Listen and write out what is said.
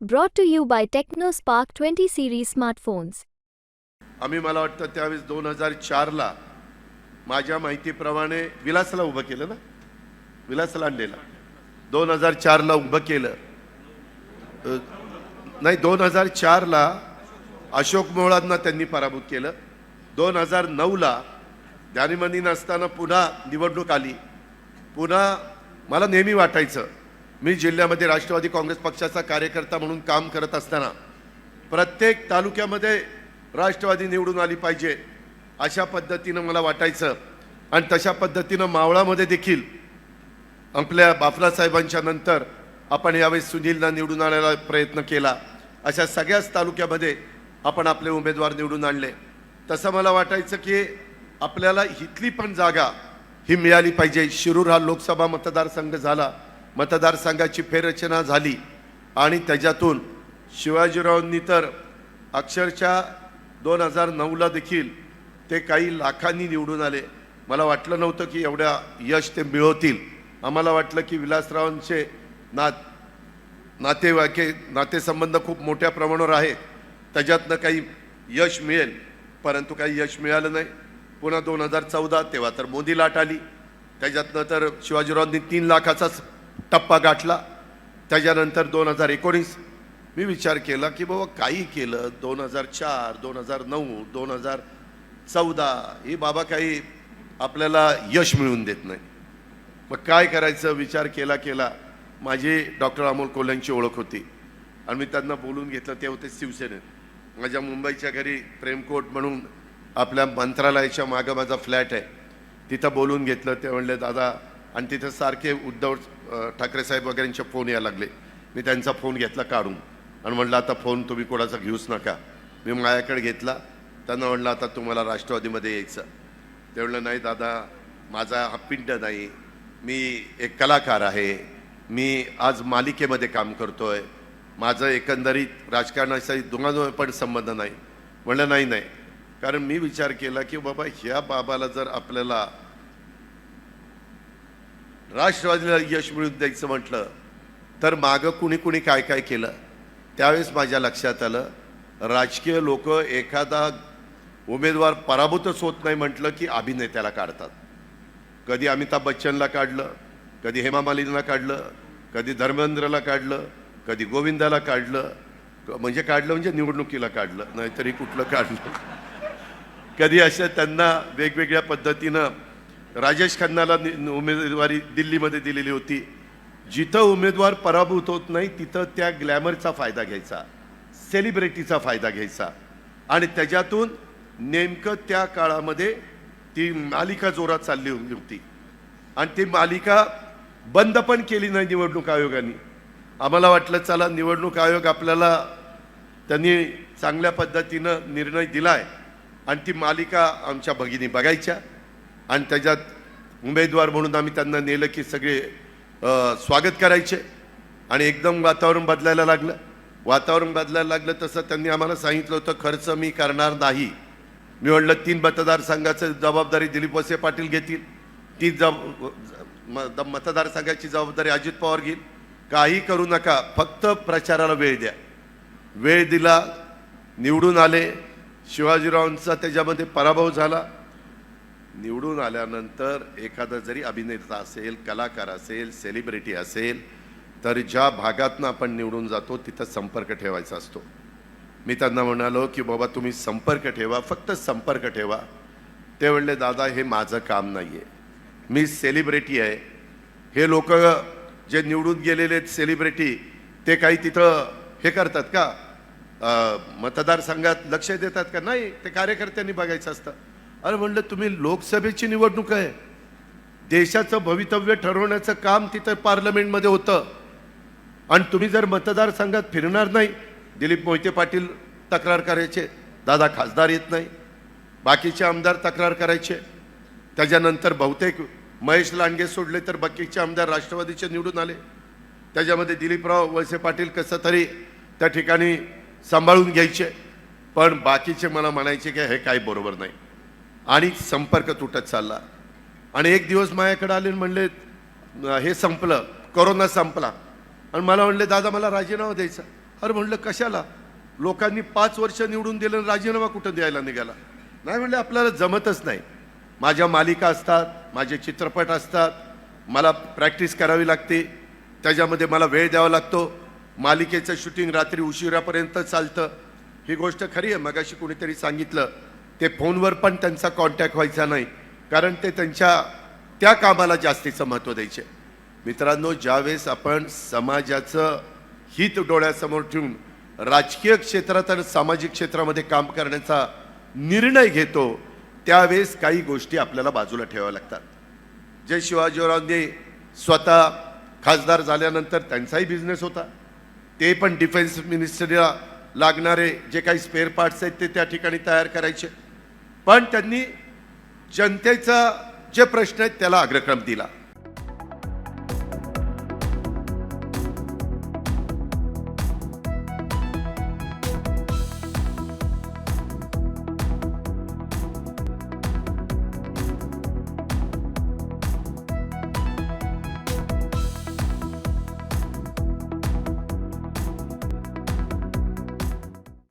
Brought to you by Tecno Spark twenty series smartphones आम्ही मला वाटतं त्यावेळेस दोन हजार चारला माझ्या माहितीप्रमाणे विलासला उभं केलं ना? विलासला आणलेला दोन हजार चारला उभं केलं. नाही दोन हजार चारला अशोक मोळांना त्यांनी पराभूत केलं. दोन हजार नऊला ज्ञानीमनी नसताना पुन्हा निवडणूक आली. पुन्हा मला नेहमी वाटायचं मी जिल्ह्यामध्ये राष्ट्रवादी काँग्रेस पक्षाचा कार्यकर्ता म्हणून काम करत असताना प्रत्येक तालुक्यामध्ये राष्ट्रवादी निवडून आली पाहिजे अशा पद्धतीनं मला वाटायचं. आणि तशा पद्धतीनं मावळामध्ये देखील आपल्या बाफलासाहेबांच्या नंतर आपण यावेळी सुनीलला निवडून आणायला प्रयत्न केला. अशा सगळ्याच तालुक्यामध्ये आपण आपले उमेदवार निवडून आणले. तसं मला वाटायचं की आपल्याला इथली पण जागा ही मिळाली पाहिजे. शिरूर हा लोकसभा मतदारसंघ झाला. मतदारसंघाची फेररचना झाली आणि त्याच्यातून शिवाजीरावांनी तर अक्षरशः दोन हजार नऊला देखील ते काही लाखांनी निवडून आले. मला वाटलं नव्हतं की एवढ्या यश ते मिळवतील. आम्हाला वाटलं की विलासरावांचे नात नातेवाईके नातेसंबंध खूप मोठ्या प्रमाणावर आहेत. त्याच्यातनं काही यश मिळेल. परंतु काही यश मिळालं नाही. पुन्हा दोन हजार चौदा तेव्हा तर मोदी लाट आली. त्याच्यातनं तर शिवाजीरावांनी तीन लाखाचाच टप्पा गाठला. त्याच्यानंतर दोन हजार एकोणीस मी विचार केला की बाबा काही केलं. दोन हजार चार दोन हजार नऊ दोन हजार चौदा ही बाबा काही आपल्याला यश मिळवून देत नाही. मग काय करायचं? विचार केला केला. माझी डॉक्टर अमोल कोल्ह्यांची ओळख होती. आणि मी त्यांना बोलून घेतलं. ते होते शिवसेनेत. माझ्या मुंबईच्या घरी प्रेमकोट म्हणून आपल्या मंत्रालयाच्या मागं माझा फ्लॅट आहे. तिथं बोलून घेतलं. ते म्हणले दादा आणि तिथं सारखे उद्धव ठाकरे साहेब वगैरेंचे फोन यायला लागले. मी त्यांचा फोन घेतला काढून. आणि म्हणलं आता फोन तुम्ही कोणाचा घेऊच नका. मी माझ्याकडे घेतला. त्यांना म्हणलं आता तुम्हाला राष्ट्रवादीमध्ये यायचं. ते म्हणलं नाही दादा माझा हा पिंड नाही. मी एक कलाकार आहे. मी आज मालिकेमध्ये काम करतो आहे माझं एकंदरीत राजकारणाशी दोघांवर पण संबंध नाही. म्हणलं नाही नाही. कारण मी विचार केला की बाबा ह्या बाबाला जर आपल्याला राष्ट्रवादीला यश मिळून द्यायचं म्हटलं तर मागं कुणी कुणी काय काय केलं? त्यावेळेस माझ्या लक्षात आलं राजकीय लोक एखादा उमेदवार पराभूतच होत नाही म्हटलं की अभिनेत्याला काढतात. कधी अमिताभ बच्चनला काढलं कधी हेमा मालिनीला काढलं कधी धर्मेंद्रला काढलं कधी गोविंदाला काढलं म्हणजे काढलं म्हणजे निवडणुकीला काढलं नाहीतरी कुठलं काढलं. कधी अशा त्यांना वेगवेगळ्या पद्धतीनं राजेश खन्नाला नि- उमेदवारी दिल्लीमध्ये दिलेली होती. जिथं उमेदवार पराभूत होत नाही तिथं त्या ग्लॅमरचा फायदा घ्यायचा सेलिब्रिटीचा फायदा घ्यायचा. आणि त्याच्यातून नेमकं त्या काळामध्ये ती मालिका जोरात चालली होती. आणि ती मालिका बंद पण केली नाही निवडणूक आयोगाने. आम्हाला वाटलं चला निवडणूक आयोग आपल्याला त्यांनी चांगल्या पद्धतीनं निर्णय दिला आहे आणि ती मालिका आमच्या भगिनी बघायच्या. आणि त्याच्यात उमेदवार म्हणून आम्ही त्यांना नेलं की सगळे स्वागत करायचे. आणि एकदम वातावरण बदलायला लागलं. वातावरण बदलायला लागलं तसं त्यांनी आम्हाला सांगितलं होतं खर्च मी करणार नाही. मी म्हणलं तीन मतदारसंघाचं जबाबदारी दिलीप वसे पाटील घेतील. ती जब द- मतदारसंघाची जबाबदारी अजित पवार घेईल. काही करू नका. फक्त प्रचाराला वेळ द्या. वेळ दिला निवडून आले. शिवाजीरावांचा त्याच्यामध्ये पराभव झाला. निवडून आल्यानंतर एखादा जरी अभिनेता असेल कलाकार असेल सेलिब्रिटी असेल तर ज्या भागातनं आपण निवडून जातो तिथं संपर्क ठेवायचा असतो. मी त्यांना म्हणालो की बाबा तुम्ही संपर्क ठेवा फक्त संपर्क ठेवा. ते म्हणले दादा हे माझं काम नाही आहे मी सेलिब्रिटी आहे. हे लोक जे निवडून गेलेले आहेत सेलिब्रिटी ते काही तिथं हे करतात का? मतदारसंघात लक्ष देतात का? नाही ते कार्यकर्त्यांनी बघायचं असतं. अरे म्हणलं तुम्ही लोकसभेची निवडणूक आहे. देशाचं भवितव्य ठरवण्याचं काम तिथं पार्लमेंटमध्ये होतं. आणि तुम्ही जर मतदारसंघात फिरणार नाही दिलीप मोहिते पाटील तक्रार करायचे दादा खासदार येत नाही बाकीचे आमदार तक्रार करायचे. त्याच्यानंतर बहुतेक महेश लांडगे सोडले तर बाकीचे आमदार राष्ट्रवादीचे निवडून आले. त्याच्यामध्ये दिलीपराव वळसे पाटील कसं तरी त्या ठिकाणी सांभाळून घ्यायचे. पण बाकीचे मला म्हणायचे की हे काही बरोबर नाही. आणि संपर्क तुटत चालला. आणि एक दिवस माझ्याकडे आले आणि म्हणले हे संपलं करोना संपला. आणि मला म्हणले दादा मला राजीनामा द्यायचा. अरे म्हणलं कशाला? लोकांनी पाच वर्ष निवडून दिलं आणि राजीनामा कुठं द्यायला निघाला? नाही म्हणलं आपल्याला जमतच नाही. माझ्या मालिका असतात माझे चित्रपट असतात मला प्रॅक्टिस करावी लागते त्याच्यामध्ये मला वेळ द्यावा लागतो मालिकेचं शूटिंग रात्री उशिरापर्यंत चालतं. ही गोष्ट खरी आहे मगाशी कुणीतरी सांगितलं. ते फोनवर पण त्यांचा कॉन्टॅक्ट व्हायचा नाही. कारण ते त्यांच्या त्या कामाला जास्तीचं महत्त्व द्यायचे. मित्रांनो ज्यावेळेस आपण समाजाचं हित डोळ्यासमोर ठेवून राजकीय क्षेत्रात आणि सामाजिक क्षेत्रामध्ये काम करण्याचा निर्णय घेतो त्यावेळेस काही गोष्टी आपल्याला बाजूला ठेवाव्या लागतात. जे शिवाजीरावांनी स्वतः खासदार झाल्यानंतर त्यांचाही बिझनेस होता. ते पण डिफेन्स मिनिस्टरीला लागणारे जे काही स्पेअर पार्ट्स आहेत ते त्या ठिकाणी तयार करायचे. पण त्यांनी जनतेचा जे प्रश्न आहेत त्याला अग्रक्रम दिला.